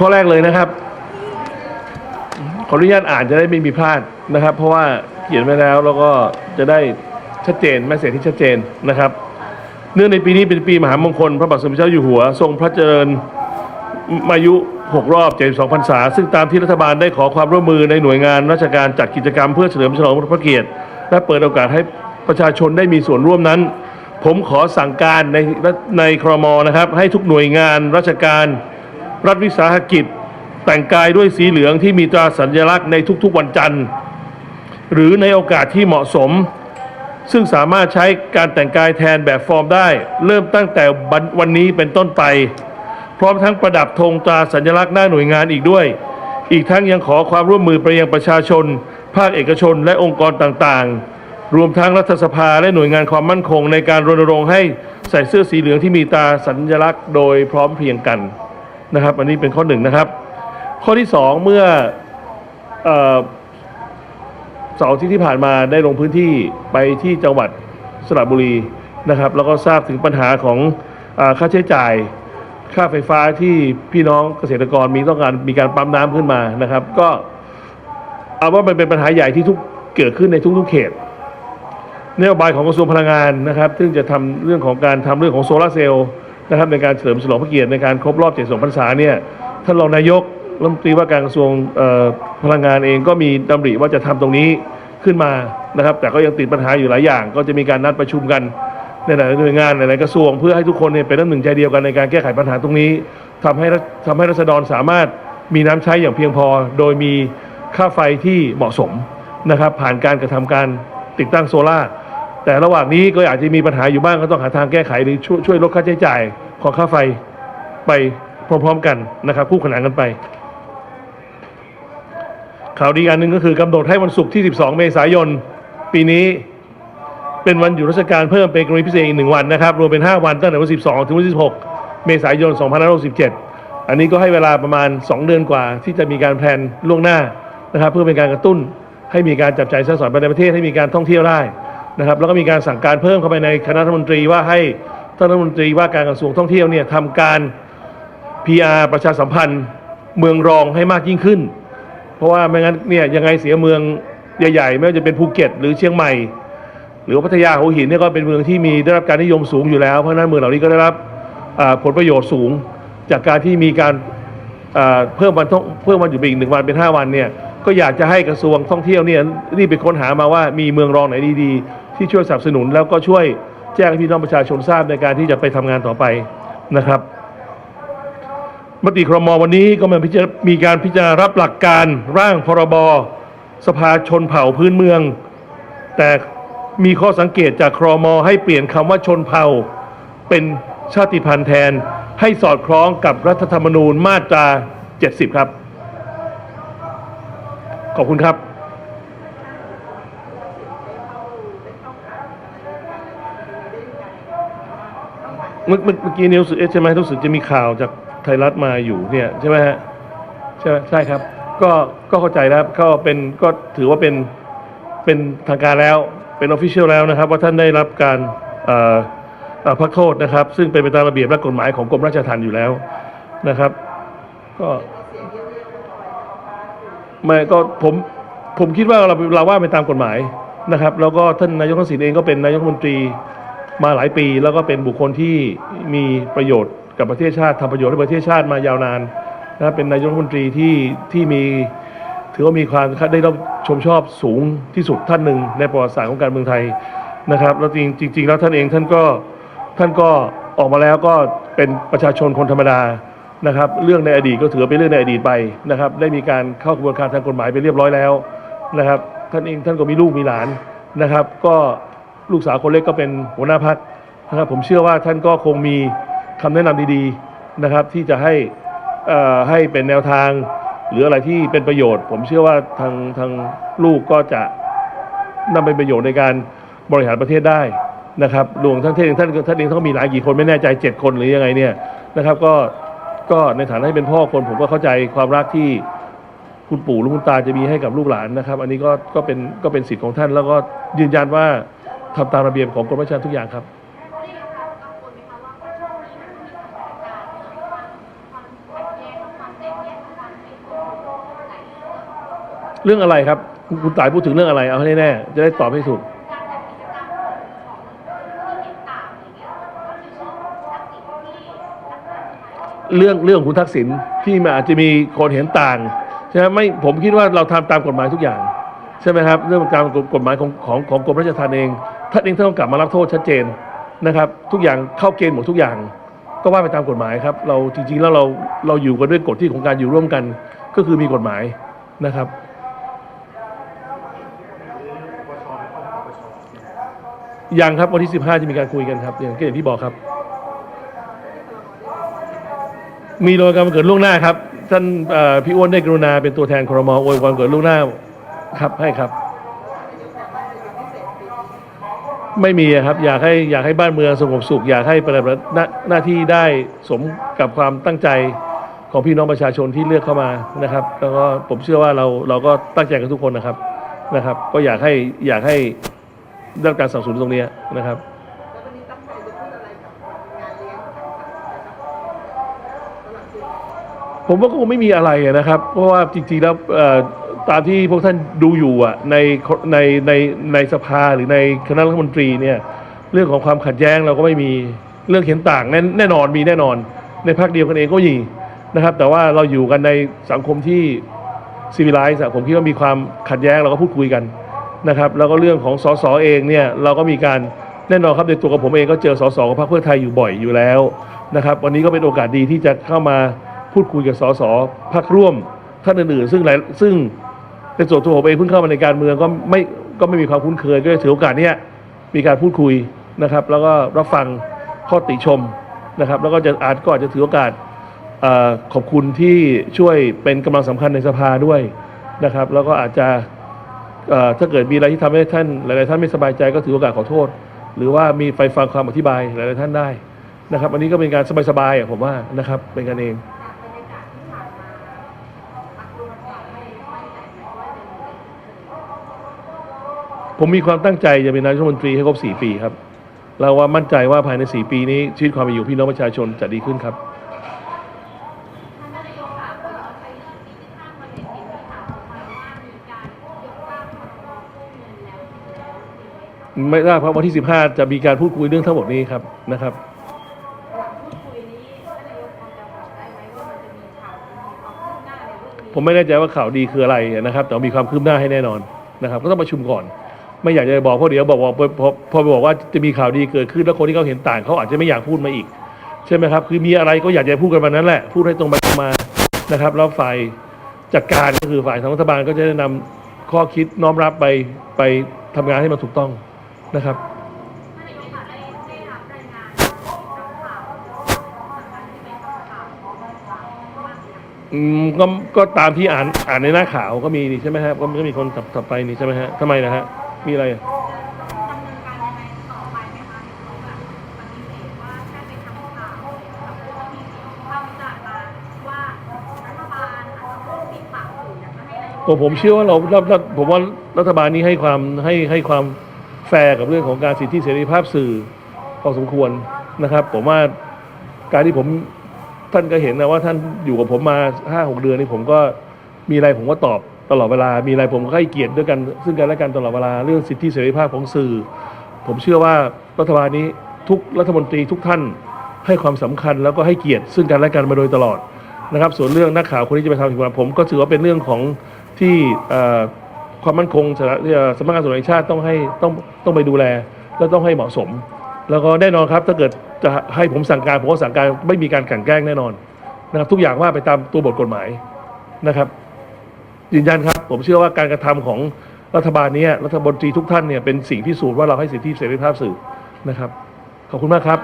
ข้อแรกเลยนะครับ ขออนุญาตอ่านจะได้ไม่มีพลาดนะครับ เพราะว่าเขียนไว้แล้วแล้วก็จะได้ชัดเจนแมสเสจที่ชัดเจนนะครับ เนื่องในปีนี้เป็นปีมหามงคล พระบาทสมเด็จเจ้าอยู่หัว ทรงพระเจริญมายุ 6 รอบ 72พรรษา ซึ่งตามที่รัฐบาลได้ขอความร่วมมือในหน่วยงานราชการจัดกิจกรรมเพื่อเฉลิมฉลองพระเกียรติ และเปิดโอกาสให้ประชาชนได้มีส่วนร่วมนั้น ผมขอสั่งการในในครมนะครับ ให้ทุกหน่วยงานราชการ รัฐวิสาหกิจ แต่งกายด้วยสีเหลืองที่มีตราสัญลักษณ์ในทุกๆวันจันทร์ หรือในโอกาสที่เหมาะสม ซึ่งสามารถใช้การแต่งกายแทนแบบฟอร์มได้ เริ่มตั้งแต่วันนี้เป็นต้นไป พร้อมทั้งประดับธงตราสัญลักษณ์หน้าหน่วยงานอีกด้วย อีกทั้งยังขอความร่วมมือไปยังประชาชน ภาคเอกชนและองค์กรต่างๆรวมทั้งรัฐสภาและหน่วยงานความมั่นคงในการรณรงค์ให้ใส่เสื้อสีเหลืองที่มีตาสัญลักษณ์โดยพร้อมเพรียงกัน นะครับ อันนี้เป็นข้อหนึ่งนะครับ ข้อที่สองเมื่อเสาร์อาที่ที่ผ่านมาได้ลงพื้นที่ไปที่จังหวัดสระบุรีนะครับ แล้วก็ทราบถึงปัญหาของอค่าใช้จ่าย ค่าไฟฟ้าที่พี่น้องเกษตรกรมีต้องการมีการปั๊มน้ำขึ้นมานะครับ ก็เอาว่ามันเป็นปัญหาใหญ่ที่ทุกเกิดขึ้นในทุกๆเขตนโยบายของกระทรวงพลังงานนะครับ ซึ่งจะทำเรื่องของการทำเรื่องของโซลาร์เซลล์ นะครับในการเฉลิมฉลองพระเกียรติในการครบรอบ72พรรษาเนี่ยท่านรองนายกรัฐมนตรีว่าการกระทรวงพลังงานเองก็มีดำริว่าจะทำตรงนี้ขึ้นมานะครับ แต่ก็ยังติดปัญหาอยู่หลายอย่าง ก็จะมีการนัดประชุมกันในหลายหน่วยงานในหลายกระทรวง เพื่อให้ทุกคนเนี่ยเป็นน้ำหนึ่งใจเดียวกันในการแก้ไขปัญหาตรงนี้ทำให้รัฐทำให้รัษฎรสามารถมีน้ำใช้อย่างเพียงพอ โดยมีค่าไฟที่เหมาะสมนะครับ ผ่านการกระทำการติดตั้งโซล่า แต่ระหว่างนี้ก็อาจจะมีปัญหาอยู่บ้างก็ต้องหาทางแก้ไขหรือช่วยช่วยลดค่าใช้จ่ายของค่าไฟไปพร้อมๆกันนะครับคู่ขนานกันไป ข่าวดีอันหนึ่งก็คือกำหนดให้วันศุกร์ที่ 12 เมษายน ปีนี้เป็นวันหยุดราชการเพิ่มเป็นกรณีพิเศษอีกหนึ่งวันนะครับ รวมเป็น 5 วันตั้งแต่วัน 12 ถึงวัน 16 เมษายน 2567 อันนี้ก็ให้เวลาประมาณ 2 เดือนกว่า ที่จะมีการแพลนล่วงหน้านะครับ เพื่อเป็นการกระตุ้นให้มีการจับจ่ายใช้สอยภายในประเทศให้มีการท่องเที่ยวได้ นะครับแล้วก็มีการสั่งการเพิ่มเข้าไปในคณะรัฐมนตรีว่าให้ท่านรัฐมนตรีว่าการกระทรวงท่องเที่ยวเนี่ยทำการ PR ประชาสัมพันธ์เมืองรองให้มากยิ่งขึ้น เพราะว่าไม่งั้นเนี่ยยังไงเสียเมืองใหญ่ๆไม่ว่าจะเป็นภูเก็ต หรือเชียงใหม่ หรือว่าพัทยาหัวหินเนี่ยก็เป็นเมืองที่มีได้รับการนิยมสูงอยู่แล้วเพราะนั้นเมืองเหล่านี้ก็ได้รับผลประโยชน์สูง จากการที่มีการเพิ่มวันท่องเพิ่มวันอยู่ไปอีกหนึ่งวันเป็น 5 วันเนี่ยก็อยากจะให้กระทรวงท่องเที่ยวเนี่ยรีบไปค้นหามาว่ามีเมืองรองไหนดีๆ ที่ช่วยสนับสนุน แล้วก็ช่วยแจ้งให้พี่น้องประชาชนทราบในการที่จะไปทำงานต่อไปนะครับมติครมวันนี้ก็มาพิจารมีการพิจารณารับหลักการร่างพรบสภาชนเผ่าพื้นเมือง แต่มีข้อสังเกตจากครมให้เปลี่ยนคำว่าชนเผ่า เป็นชาติพันธุ์แทน ให้สอดคล้องกับรัฐธรรมนูญมาตรา 70 ครับ ขอบคุณครับ เมื่อเมื่อกี้นิวส์เอสใช่ไหมรู้สึกจะมีข่าวจากไทยรัฐมาอยู่เนี่ยใช่ไหมฮะใช่ใช่ครับ ก็ก็เข้าใจแล้วครับก็เป็นก็ถือว่าเป็นเป็นทางการแล้วเป็นออฟฟิเชียลแล้วนะครับ ว่าท่านได้รับการอ่อเอ่อพักโทษนะครับ ซึ่งเป็นไปตามระเบียบและกฎหมายของกรมราชทัณฑ์อยู่แล้วนะครับ ก็ไม่ก็ผมผมคิดว่าเราเราว่าไปตามกฎหมายนะครับ แล้วก็ท่านนายกทักษิณเองก็เป็นนายกรัฐมนตรี มาหลายปี แล้วก็เป็นบุคคลที่มีประโยชน์กับประเทศชาติทำประโยชน์ให้ประเทศชาติมายาวนานนะครับเป็นนายกรัฐมนตรีที่ที่มีถือว่ามีความได้รับชมชอบสูงที่สุดท่านหนึ่งในประวัติศาสตร์ของการเมืองไทยนะครับแล้วจริงจริงแล้วท่านเองท่านก็ท่านก็ออกมาแล้วก็เป็นประชาชนคนธรรมดานะครับ เรื่องในอดีตก็ถือเป็นเรื่องในอดีตไปนะครับ ได้มีการเข้ากระบวนการทางกฎหมายไปเรียบร้อยแล้วนะครับ ท่านเองท่านก็มีลูกมีหลานนะครับ ก็ ลูกสาวคนเล็กก็เป็นหัวหน้าพักนะครับผมเชื่อว่าท่านก็คงมีคำแนะนำดีๆนะครับ ที่จะให้อ่ให้เป็นแนวทาง หรืออะไรที่เป็นประโยชน์ ผมเชื่อว่าทางทางลูกก็จะนำไปประโยชน์ในการบริหารประเทศได้นะครับรวมทั้งเทศท่านท่านเองต้องมีหลายกี่คนไม่แน่ใจเจ็ดคนหรือยังไงเนี่ยนะครับก็ก็ในฐานะที่เป็นพ่อคนผมก็เข้าใจความรักที่คุณปู่หรือคุณตาจะมีให้กับลูกหลานนะครับ อันนี้ก็ก็เป็นก็เป็นสิทธิ์ของท่านแล้วก็ยืนยันว่า ทำตามระเบียบของกรมราชทัณฑ์ทุกอย่างครับ เรื่องอะไรครับ คุณตายพูดถึงเรื่องอะไร เอาให้แน่จะได้ตอบให้ถูกเรื่องเรื่องคุณทักษิณที่มันอาจจะมีคนเห็นต่างใช่ไหมไม่ผมคิดว่าเราทำตามกฎหมายทุกอย่าง ใช่ไหมครับ เรื่องตามกฎหมายของของของกรมราชทัณฑ์เอง ท่านเองท่านต้องกลับมารับโทษชัดเจนนะครับ ทุกอย่างเข้าเกณฑ์หมดทุกอย่าง ก็ว่าไปตามกฎหมายครับ เราจริงๆแล้วเราเราอยู่กันด้วยกฎที่ของการอยู่ร่วมกัน ก็คือมีกฎหมายนะครับยังครับวันที่ 15 จะมีการคุยกันครับอย่างที่อย่างที่บอกครับ มีโดยการวันเกิดล่วงหน้าครับ ท่านเอ่อพี่อ้วนได้กรุณาเป็นตัวแทนครมอวยวันเกิดล่วงหน้าครับให้ครับ ไม่มีอะครับอยากให้อยากให้บ้านเมืองสงบสุข อยากให้ปฏิบัติหน้าหน้าที่ได้สมกับความตั้งใจของพี่น้องประชาชนที่เลือกเข้ามานะครับ แล้วก็ผมเชื่อว่าเราเราก็ตั้งใจกันทุกคนนะครับนะครับ ก็อยากให้อยากให้ได้รับการสนับสนุนตรงเนี้ยนะครับ แล้ววันนี้ตั้งใจจะพูดอะไรกับงานเลี้ยงสำหรับปีผมว่าก็คงไม่มีอะไรอะนะครับ เพราะว่าจริงๆแล้วเอ่อ ตามที่พวกท่านดูอยู่อะในในในในสภาหรือในคณะรัฐมนตรีเนี่ยเรื่องของความขัดแย้งเราก็ไม่มีเรื่องเห็นต่างแน่แน่นอนมีแน่นอน ในภาคเดียวกันเองก็มีนะครับ แต่ว่าเราอยู่กันในสังคมที่ซีวิไลซ์ผมคิดว่ามีความขัดแย้งเราก็พูดคุยกันนะครับ แล้วก็เรื่องของสสเองเนี่ยเราก็มีการแน่นอนครับในตัวกับผมเองก็เจอสสของพรรคเพื่อไทยอยู่บ่อยอยู่แล้วนะครับวันนี้ก็เป็นโอกาสดีที่จะเข้ามาพูดคุยกับสสพักร่วมท่านอื่นๆซึ่งหลายซึ่ง ในส่วนตัวผมเองเพิ่งเข้ามาในการเมืองก็ไม่ก็ไม่มีความคุ้นเคยก็เลยถือโอกาสเนี้ยมีการพูดคุยนะครับ แล้วก็รับฟังข้อติชมนะครับ แล้วก็จะอาจก็อาจจะถือโอกาสอขอบคุณที่ช่วยเป็นกำลังสำคัญในสภาด้วยนะครับ แล้วก็อาจจะถ้าเกิดมีอะไรที่ทำให้ท่านหลาย ๆ ท่านไม่สบายใจก็ถือโอกาสขอโทษ หรือว่ามีไฟฟังความอธิบายหลาย ๆ ท่านได้นะครับ อันนี้ก็เป็นการสบายๆผมว่านะครับเป็นกันเอง ผมมีความตั้งใจจะเป็นนายกรัฐมนตรีให้ครบ 4 ปีครับ เราว่ามั่นใจว่าภายใน 4 ปีนี้ ชีวิตความเป็นอยู่พี่น้องประชาชนจะดีขึ้นครับไม่ทราบเพราะวันที่ 15 จะมีการพูดคุยเรื่องทั้งหมดนี้ครับนะครับผมไม่แน่ใจว่าข่าวดีคืออะไรนะครับ แต่มีความคืบหน้าให้แน่นอนนะครับ ก็ต้องประชุมก่อน ไม่อยากจะบอกเพราะเดี๋ยวบอกว่าพอพอบอกว่าจะมีข่าวดีเกิดขึ้นแล้วคนที่เขาเห็นต่างเขาอาจจะไม่อยากพูดมาอีก ใช่ไหมครับ คือมีอะไรก็อยากจะพูดกันวันนั้นแหละ พูดให้ตรงไปตรงมานะครับแล้วฝ่ายจัดการก็คือฝ่ายทางรัฐบาลก็จะได้นำข้อคิดน้อมรับไปไปทำงานให้มันถูกต้องนะครับอืมก็ก็ตามที่อ่านอ่านในหน้าข่าวก็มีนี่ใช่ไหมฮะก็ก็มีคนถับถับไปนี่ใช่ไหมฮะทำไมนะฮะ มีอะไรอะผมผมเชื่อว่าเราเราเราผมว่ารัฐบาลนี้ให้ความให้ให้ความแฟร์กับเรื่องของการสิทธิเสรีภาพสื่อพอสมควรนะครับ ผมว่าการที่ผมท่านก็เห็นนะว่าท่านอยู่กับผมมาห้าหกเดือนนี่ผมก็มีอะไรผมก็ตอบ ตลอดเวลา มีอะไรผมก็ให้เกียรติด้วยกัน ซึ่งกันและกันตลอดเวลาเรื่องสิทธิเสรีภาพของสื่อ ผมเชื่อว่ารัฐบาลนี้ทุกรัฐมนตรีทุกท่านให้ความสำคัญแล้วก็ให้เกียรติซึ่งกันและกันมาโดยตลอดนะครับ ส่วนเรื่องนักข่าวคนนี้จะไปทำถึงวันผมก็ถือว่าเป็นเรื่องของที่ความมั่นคงสำนักสำนักงานตำรวจแห่งชาติต้องให้ต้องต้องไปดูแล และต้องให้เหมาะสม แล้วก็แน่นอนครับถ้าเกิดจะให้ผมสั่งการผมก็สั่งการไม่มีการกลั่นแกล้งแน่นอนนะครับทุกอย่างว่าไปตามตัวบทกฎหมายนะครับ ยืนยันครับ ผมเชื่อว่าการกระทำของรัฐบาลนี้รัฐมนตรีทุกท่านเนี่ยเป็นสิ่งพิสูจน์ว่าเราให้สิทธิเสรีภาพสื่อนะครับ ขอบคุณมากครับ